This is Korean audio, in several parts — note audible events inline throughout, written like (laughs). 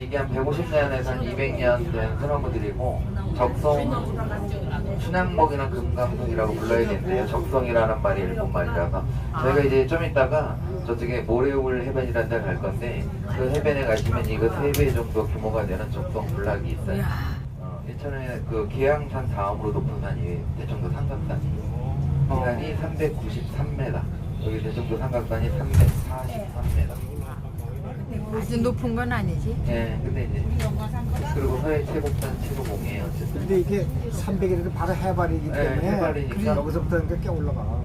이게 한 150년에서 한 200년 된 소나무들이고 적성 춘향목이나 금강석이라고 불러야 되는데요. 적성이라는 말이 일본 말이라서. 저희가 이제 좀 이따가 저쪽에 모래울 해변이라는 데 갈 건데 그 해변에 가시면 이거 3배 정도 규모가 되는 적성 군락이 있어요. 어, 예천에 그 계양산 다음으로 높은 산이 대청도 삼각산이 산이 393m 여기 대청도 삼각산이 343m 아주 높은 건 아니지. 예, 근데 이제 그리고 서해 최곡산 최고봉이에요. 어쨌든. 근데 이게 300이라도 바로 해발이기 네, 때문에 해발이니까. 여기서부터 이렇게 꽤 올라가.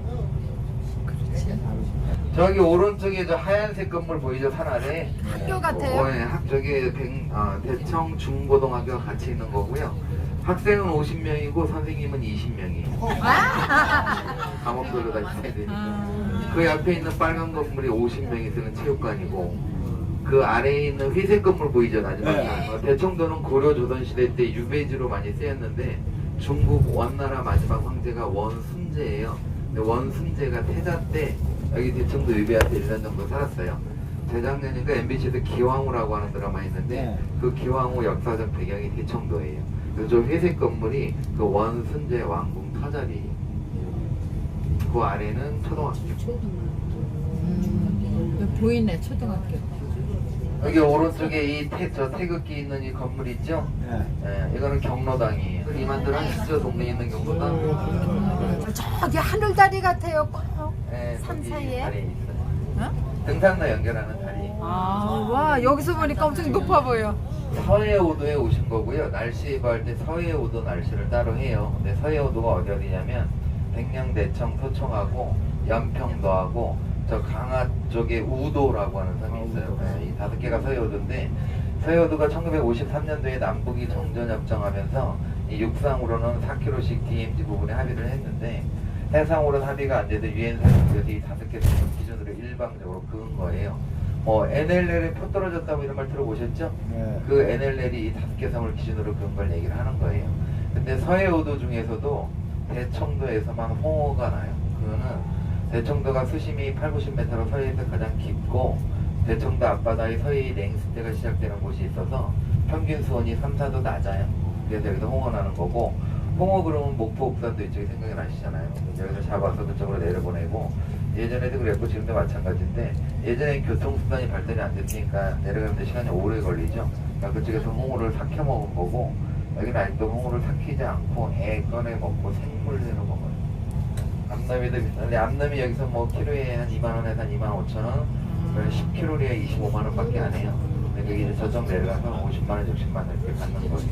저기 오른쪽에 저 하얀색 건물 보이죠 산 아래? 학교 같아요. 어, 예, 학 저기 백, 아, 대청 중고등학교가 같이 있는 거고요. 학생은 50명이고 선생님은 20명이에요. (laughs) 감옥별로 다 있어야 되니까. 그 옆에 있는 빨간 건물이 50명이 쓰는 체육관이고 그 아래에 있는 회색 건물 보이죠 마지막 네. 어, 대청도는 고려 조선 시대 때 유배지로 많이 쓰였는데 중국 원나라 마지막 황제가 원순제예요. 근데 원순제가 태자 때 여기 대청도 유배한테 1년 정도 살았어요. 재작년인가 MBC에서 기왕후라고 하는 드라마 있는데 네. 그 기왕후 역사적 배경이 대청도예요. 그래서 저 회색 건물이 그 원순제 왕궁 터자리. 그 아래는 초등학교. 음, 보이네 초등학교. 여기 오른쪽에 이 태, 저 태극기 있는 이 건물 있죠? 네. 예, 이거는 경로당이에요. 이만들 하시죠? 동네에 있는 경로당. 저기 하늘다리 같아요. 꼭. 예, 산 사이에? 다리 있어요. 어? 등산로 연결하는 다리. 아, 와 여기서 보니까 엄청 높아 보여. 서해오도에 오신 거고요. 날씨 구할 때 서해오도 날씨를 따로 해요. 근데 서해오도가 어디 어디냐면 백령, 대청, 소청하고 연평도하고 저 강화 쪽에 우도라고 하는 섬이 있어요. 네, 이 다섯 개가 서해오도인데 서해오도가 1953년도에 남북이 정전협정하면서 이 육상으로는 4km씩 DMZ 부분에 합의를 했는데 해상으로는 합의가 안 돼서 유엔 사무소에서 이 다섯 개 섬을 기준으로 일방적으로 그은 거예요. 뭐 NLL에 표 떨어졌다고 이런 말 들어보셨죠? 네. 그 NLL이 이 다섯 개 섬을 기준으로 그런 걸 얘기를 하는 거예요. 근데 서해오도 중에서도 대청도에서만 홍어가 나요. 그거는 대청도가 수심이 8, 90m로 서해에서 가장 깊고 대청도 앞바다의 서해의 냉수대가 시작되는 곳이 있어서 평균 수온이 3, 4도 낮아요. 그래서 여기서 홍어 나는 거고 홍어 그러면 목포 옥산도 이쪽에 생각이 나시잖아요. 여기서 잡아서 그쪽으로 내려보내고 예전에도 그랬고 지금도 마찬가지인데 예전엔 교통수단이 발달이 안 됐으니까 내려가는데 시간이 오래 걸리죠. 그러니까 그쪽에서 홍어를 삭혀 먹은 거고 여기는 아직도 홍어를 삭히지 않고 애 꺼내 먹고 생물대로 먹어요. 암남이도 비싼데 암남이 여기서 뭐 키로에 한 2만 원에서 한 2만 5천 원, 10kg에 25만 원밖에 안 해요. 근데 여기 저점 내려가서 50만 원, 60만 원 이렇게 받는 거예요.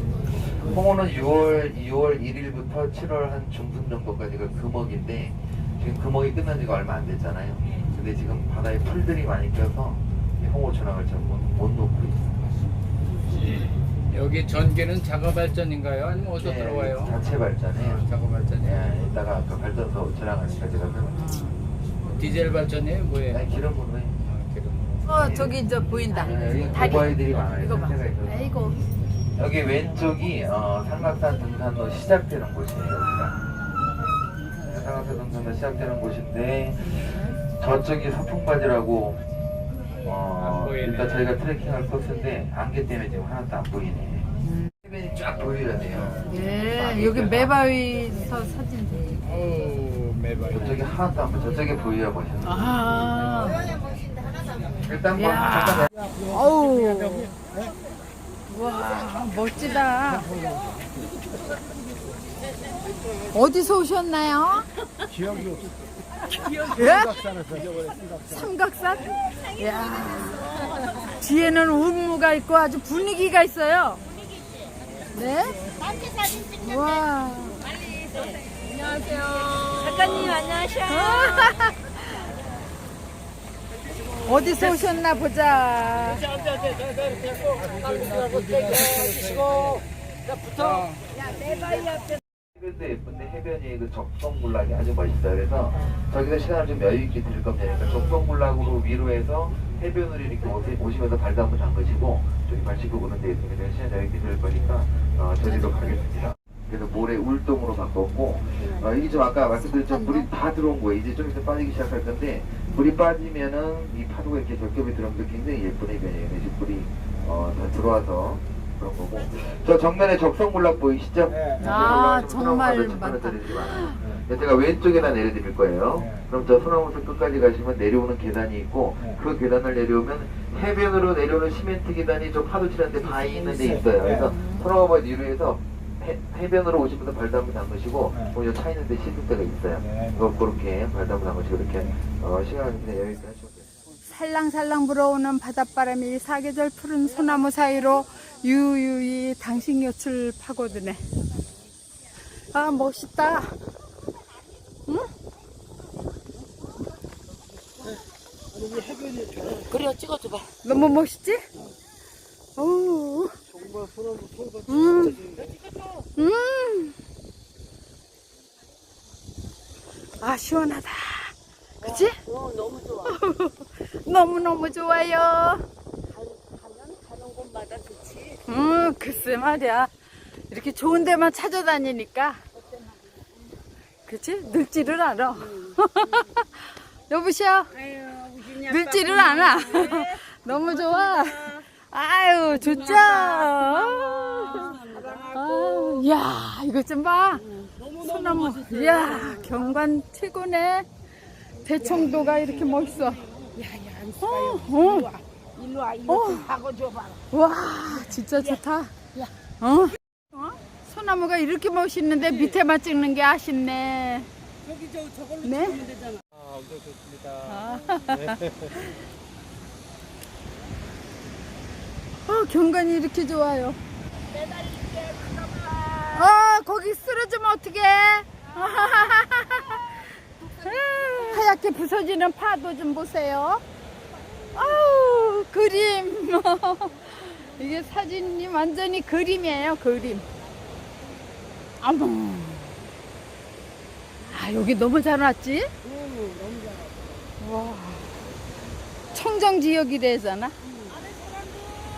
홍어는 6월 6월 1일부터 7월 한 중순 정도까지가 금어기인데 지금 금어기 끝난 지가 얼마 안 됐잖아요. 근데 지금 바다에 풀들이 많이 껴서 이 홍어 춘항을 잘못 못 놓고 있어요. 여기 전기는 자가 발전인가요? 아니면 어디서 네, 들어와요? 자체 발전해요. 아, 자가 발전이에요. 예, 이따가 그 발전소 춘항하니까 제가 그 디젤 발전이에요? 뭐예요? 아니, 기름으로 해요. 아, 기름. 어 저기 이제 보인다. 네, 여기 다리. 고바위들이 많아요. 이거 봐. 상태가 있어서. 아이고. 여기 왼쪽이 어, 삼각산 등산로 시작되는 곳이에요. 여기가. 네, 삼각산 등산로 시작되는 곳인데 저쪽이 서풍바지라고 어. 일단 저희가 트레킹할 코스인데 안개 때문에 지금 하나도 안 보이네. 해변이 쫙 보여야 돼요. 예, 여기 매바위서 사진 돼. 어우, 매발. 저쪽이 하나도 안 보여. 저쪽에 보여야 보셔. 아, 일단 뭐 야. 잠깐 어우. 와, 멋지다. 어디서 오셨나요? 기억이 없어. 예? 삼각산? 야 뒤에는 운무가 있고 아주 분위기가 있어요. 네? 와. 작가님 안녕하세요. 어디서 오셨나 보자. 해변도 예쁜데 해변이 그 적성군락이 아주 멋있어요. 그래서 저기서 시간을 좀 여유 있게 들을 겁니다. 그러니까 적성군락으로 위로 해서 해변으로 이렇게 오시, 오시면서 발도 한번 담그시고 저기 발 씻고 오는 데 제가 시간 여유 있게 들을 거니까 어, 저리로 가겠습니다. 그래서 모래 울동으로 바꿨고 어, 이게 좀 아까 말씀드렸지만 물이 다 들어온 거예요. 이제 좀 있으면 빠지기 시작할 건데 물이 빠지면은 이 파도가 이렇게 겹겹이 들어오면서 굉장히 예쁜 해변이에요. 지금 물이 어, 다 들어와서 그런 거고. 저 정면에 적성군락 보이시죠? 네. 아, 올라가서 정말 많다. 마요. 제가 왼쪽에다 내려드릴 거예요. 네. 그럼 저 소나무숲 끝까지 가시면 내려오는 계단이 있고 네. 그 계단을 내려오면 해변으로 내려오는 시멘트 계단이 저 파도 치는데 바위 있는 데 있어요. 그래서 네. 소나무밭 위로에서 해, 해변으로 오신 분들 발도 한번 담그시고 네. 거기 차 있는 데 씻을 데가 있어요. 네. 그렇게 발도 한번 담그시고 이렇게 어, 시간을 그냥 여유 있게 하시면 돼요. 살랑살랑 불어오는 바닷바람이 사계절 푸른 소나무 사이로 유유히 당신 곁을 파고드네. 아 멋있다. 응? 그래 찍어줘봐. 너무 멋있지? 오. 음. 음. 아 시원하다. 그치? 어 너무 좋아. (laughs) 너무너무 좋아요. 가면 가는 곳마다. 음, 글쎄 말이야. 이렇게 좋은 데만 찾아다니니까. 그치? 늙지를 않아. (laughs) 여보세요? 늙지를 않아. (laughs) 너무 좋아. 아유, 좋죠? 아, 야, 이거 좀 봐. 소나무. 이야, 경관 최고네. 대청도가 이렇게 멋있어. 야 야 어, 어. 일로 와 이거 어. 좀 박아줘봐. 와 진짜 좋다. 어? 어? 소나무가 이렇게 멋있는데 밑에만 찍는 게 아쉽네. 여기 저 저걸로 네? 찍으면 되잖아. 아, 엄청 좋습니다. (laughs) 어, 경관이 이렇게 좋아요. 어, 거기 쓰러지면 어떡해? (laughs) 하얗게 부서지는 파도 좀 보세요. 아우, 그림. (laughs) 이게 사진이 완전히 그림이에요, 그림. 어머. 아, 여기 너무 잘 왔지? 와. 청정 지역이래잖아.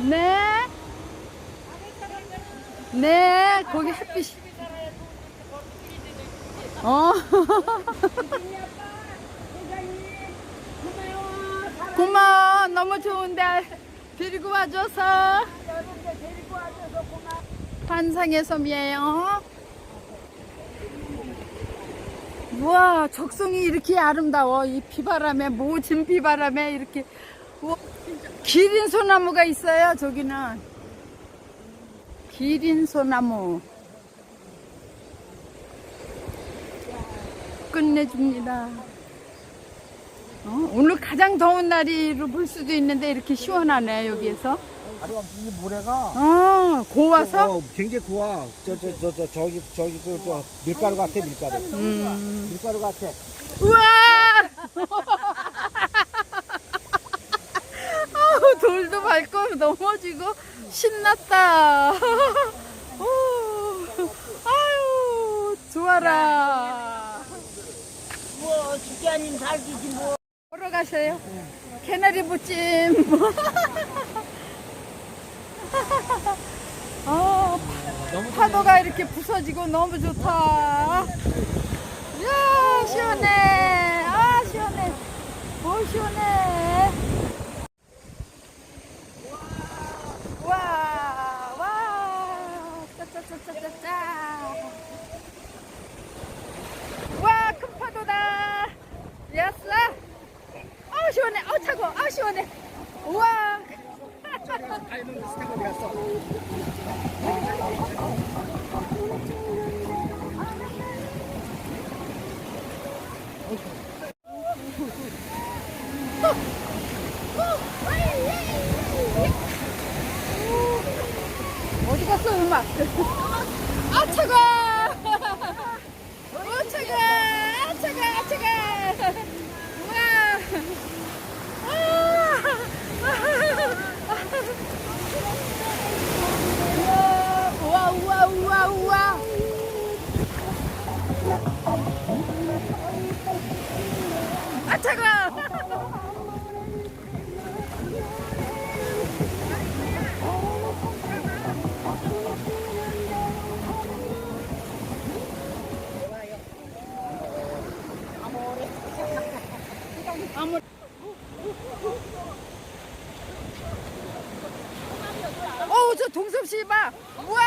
네. 네, 거기 햇빛이. 어. (laughs) 고마워. 너무 좋은데 데리고 와줘서. 환상의 섬이에요. 우와, 적성이 이렇게 아름다워. 이 비바람에, 모진 비바람에 이렇게. 우와, 기린 소나무가 있어요, 저기는. 기린 소나무. 끝내줍니다. 어, 오늘 가장 더운 날이로 볼 수도 있는데 이렇게 시원하네, 여기에서. 아니 이 모래가 어, 고와서? 어, 굉장히 고와. 저 저 저 저 저기 저기 그저 밀가루 같아 밀가루. 음. 밀가루 같아. 우와! (laughs) 아우, 돌도 밟고 넘어지고 신났다. (laughs) 오, 아유, 좋아라. 뭐 주기아님 살기지 뭐. 가세요. 개나리 부찜. (laughs) 어, 파도가 이렇게 부서지고 너무 좋다. 이야, 시원해. 아, 시원해. 오, 시원해. 와, 와. 짜짜짜짜짜짜. 와, 큰 파도다. 예스. 아, 시원해. 아, 차고. 아, 시원해. 우와. (laughs) 동섭 씨 봐. 우와.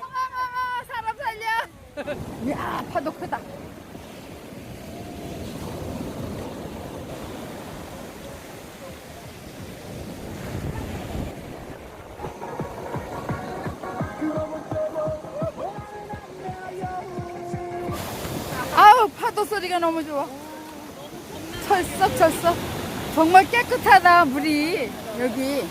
아, 사람 살려. 이야, 파도 크다. 아우, 파도 소리가 너무 좋아. 철썩 철썩. 정말 깨끗하다, 물이. 여기.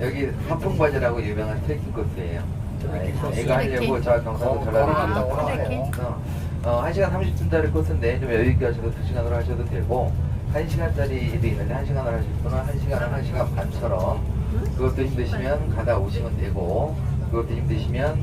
여기 삼풍바지라고 유명한 트레킹 코스예요. 네, 이거 하려고 저 경상도 전라도 걸어가요. 가서 어, 1시간 30분짜리 코스인데 좀 여유 있게 하셔도 2시간으로 하셔도 되고 1시간짜리도 있는데 1시간을 하실 분은 1시간은 1시간 반처럼 그것도 힘드시면 가다 오시면 되고 그것도 힘드시면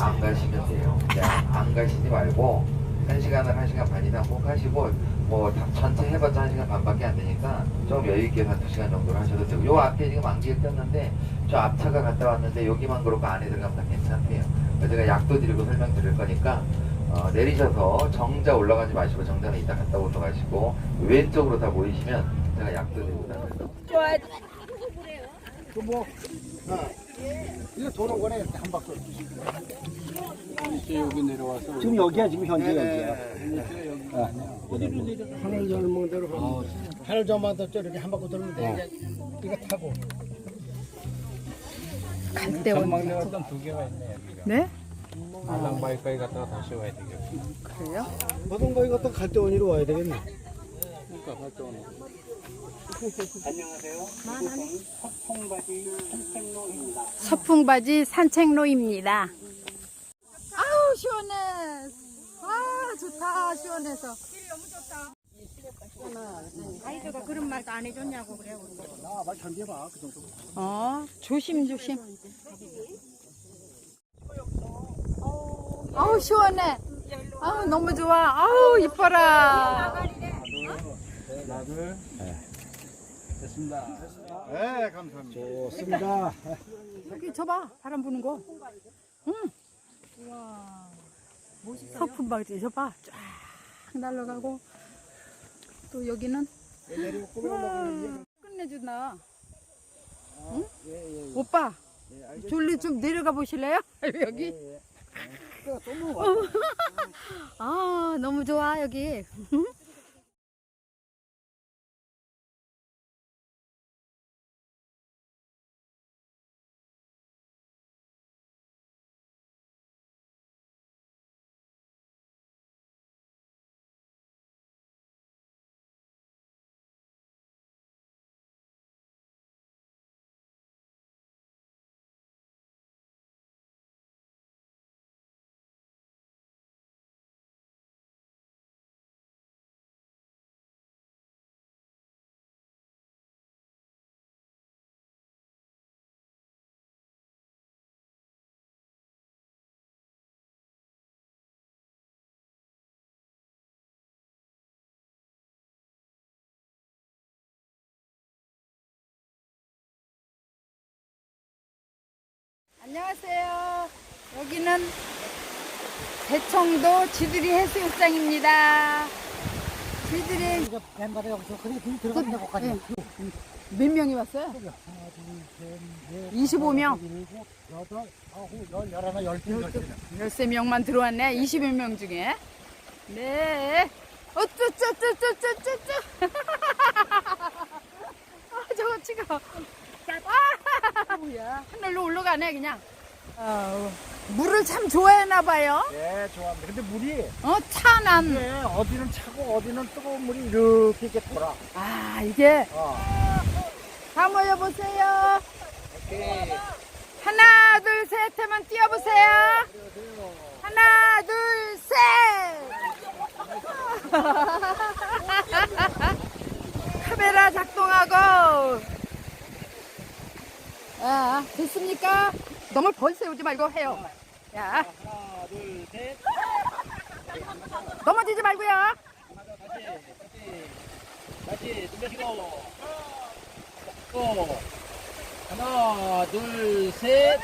안 가시면 돼요. 그냥 안 가시지 말고 1시간을 1시간 반이나 꼭 하시고 뭐 다- 전체 해봤자 1시간 반밖에 안 되니까 좀 여유 있게 한 2시간 정도로 하셔도 되고 요 앞에 지금 안개가 꼈는데 저 앞차가 갔다 왔는데 여기만 그렇고 안에 들어가면 다 괜찮대요. 제가 약도 드리고 설명드릴 거니까 어, 내리셔서 정자 올라가지 마시고 정자는 이따 갔다 올라가시고 왼쪽으로 다 모이시면 제가 약도 드리고 다 그래서 그뭐 이거 도는 거네 한 바퀴. 이제 여기 내려와서 지금 여기야 지금 현재 네. 여기야. 하늘 젊은 대로 하늘 저만 더 저렇게 한 바퀴 돌면 돼. 이거 타고. 갈대 온. 전망대가 두 개가 있네 여기가. 네? 알랑바위까지 갔다가 다시 와야 되겠고. 그래요? 보통 거 이것도 갈대 원이로 와야 되겠네. 그러니까 활동은 서풍바지 (laughs) 산책로입니다. 아우 시원해. 아 좋다 시원해서. 아이들가 그런 말도 안 해줬냐고 그래. 나말 견뎌봐 그 정도. 어 조심 조심. 아우 시원해. 아우 너무 좋아. 아우 이뻐라. 네 감사합니다. 좋습니다. 여기 저봐 바람 부는 거. 응. 우와. 서풍 바지 저봐 쫙 날아가고 또 여기는 끝내준다. 응? 오빠 졸리 좀 내려가 보실래요? (laughs) 여기. 먹어. 아 너무 좋아 여기. 안녕하세요. 여기는 대청도 지두리 해수욕장입니다. 이거 여기서 들 들어간다 거까지. 몇 명이 왔어요? 하나, 둘, 셋, 넷, 25명. 다섯, 일곱, 여덟, 아홉, 열, 열하나, 열둘, 열셋. 13명만 들어왔네. 21명 중에. 네. 어쩌쩌쩌쩌쩌쩌쩌. (laughs) 아, 저거 찍어. 올라가네, 그냥. 아우, 물을 참 좋아하나 봐요. 네, 좋아합니다. 근데 물이 어, 찬한. 이게 어디는 차고 어디는 뜨거운 물이 이렇게 이렇게 돌아. 아, 이게. 어. 다 모여 보세요. 하나, 둘, 셋 하면 뛰어보세요. 하나, 둘, 셋. (laughs) 카메라 작동하고. 아, 됐습니까? 너무 벌 세우지 말고 해요. 야. 하나, 둘, 셋. 넘어지지 말고요. 다시, 준비하시고. 하나, 둘, 셋.